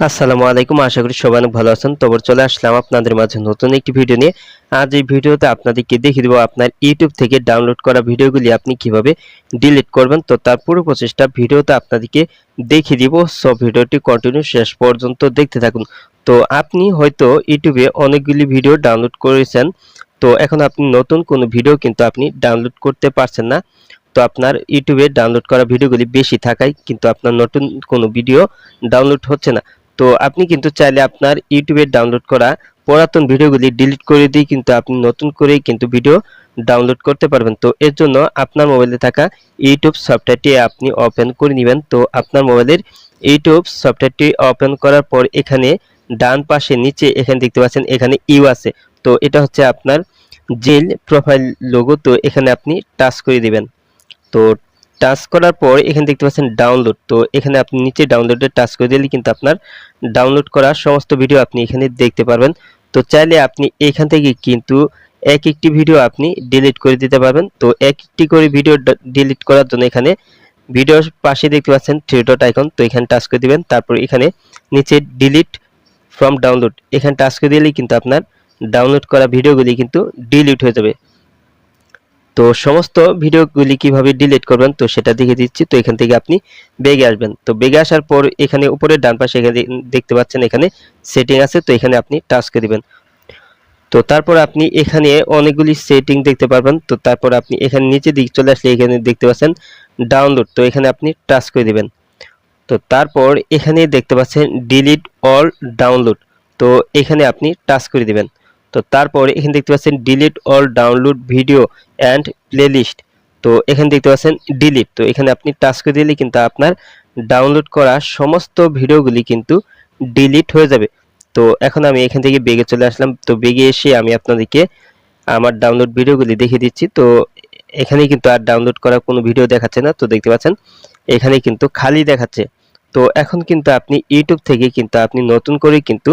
আসসালামু আলাইকুম, আশা করি সবাই অনেক ভালো আছেন। তবে চলে আসলাম আপনাদের মাঝে নতুন একটি ভিডিও নিয়ে। আজ এই ভিডিওতে আপনাদেরকে দেখিয়ে দেবো আপনার ইউটিউব থেকে ডাউনলোড করা ভিডিওগুলি আপনি কীভাবে ডিলিট করবেন। তো তার পুরো প্রচেষ্টা ভিডিওতে আপনাদেরকে দেখিয়ে দিব। সব ভিডিওটি কন্টিনিউ শেষ পর্যন্ত দেখতে থাকুন। তো আপনি হয়তো ইউটিউবে অনেকগুলি ভিডিও ডাউনলোড করেছেন। তো এখন আপনি নতুন কোনো ভিডিও কিন্তু আপনি ডাউনলোড করতে পারছেন না। তো আপনার ইউটিউবে ডাউনলোড করা ভিডিওগুলি বেশি থাকায় কিন্তু আপনার নতুন কোনো ভিডিও ডাউনলোড হচ্ছে না। তো আপনি কিন্তু চাইলে আপনার ইউটিউবে ডাউনলোড করা পুরাতন ভিডিওগুলি ডিলিট করে দিয়ে কিন্তু আপনি নতুন করেই কিন্তু ভিডিও ডাউনলোড করতে পারবেন। তো এর জন্য আপনার মোবাইলে থাকা ইউটিউব সফটওয়্যারটি আপনি ওপেন করে নেবেন। তো আপনার মোবাইলের ইউটিউব সফটওয়্যারটি ওপেন করার পর এখানে ডান পাশে নিচে এখানে দেখতে পাচ্ছেন এখানে ইউ আছে। তো এটা হচ্ছে আপনার জেল প্রোফাইল লোগো তো এখানে আপনি টাচ করে দিবেন। তো টাচ করার পর এখানে দেখতে পাচ্ছেন ডাউনলোড তো এখানে আপনি নিচে ডাউনলোডে টাচ করে দিলে কিন্তু আপনার ডাউনলোড করা সমস্ত ভিডিও আপনি এখানে দেখতে পারবেন। তো চাইলে আপনি এখান থেকে কিন্তু এক একটি ভিডিও আপনি ডিলিট করে দিতে পারবেন। তো এক একটি করে ভিডিও ডিলিট করার জন্য এখানে ভিডিওর পাশে দেখতে পাচ্ছেন থ্রি ডট আইকন তো এখানে টাচ করে দিবেন, তারপর এখানে নিচে ডিলিট ফ্রম ডাউনলোড এখানে টাচ করে দিলেই কিন্তু আপনার ডাউনলোড করা ভিডিওগুলি কিন্তু ডিলিট হয়ে যাবে। তো সমস্ত ভিডিওগুলি কীভাবে ডিলিট করবেন, তো সেটা দেখে দিচ্ছি। তো এখান থেকে আপনি বেগে আসবেন। তো বেগে আসার পর এখানে উপরে ডান পাশে এখানে দেখতে পাচ্ছেন এখানে সেটিং আছে, তো এখানে আপনি টাচ করে দিবেন। তো তারপর আপনি এখানে অনেকগুলি সেটিং দেখতে পারবেন। তো তারপর আপনি এখানে নিচে দিক চলে আসলে এখানে দেখতে পাচ্ছেন ডাউনলোড তো এখানে আপনি টাচ করে দিবেন। তো তারপর এখানে দেখতে পাচ্ছেন ডিলিট অল ডাউনলোড তো এখানে আপনি টাচ করে দিবেন। তো তারপর এখানে দেখতে পাচ্ছেন delete all download video and playlist তো এখানে দেখতে পাচ্ছেন ডিলিট তো এখানে আপনি টাচ করে দিলে কিন্তু আপনার ডাউনলোড করা সমস্ত ভিডিওগুলি কিন্তু ডিলিট হয়ে যাবে। তো এখন আমি এখান থেকে বেগে চলে আসলাম। তো বেগে এসে আমি আপনাদেরকে আমার ডাউনলোড ভিডিওগুলি দেখিয়ে দিচ্ছি। তো এখানে কিন্তু আর ডাউনলোড করা কোনো ভিডিও দেখাচ্ছে না। তো দেখতে পাচ্ছেন এখানে কিন্তু খালি দেখাচ্ছে। তো এখন কিন্তু আপনি ইউটিউব থেকে কিন্তু আপনি নতুন করে কিন্তু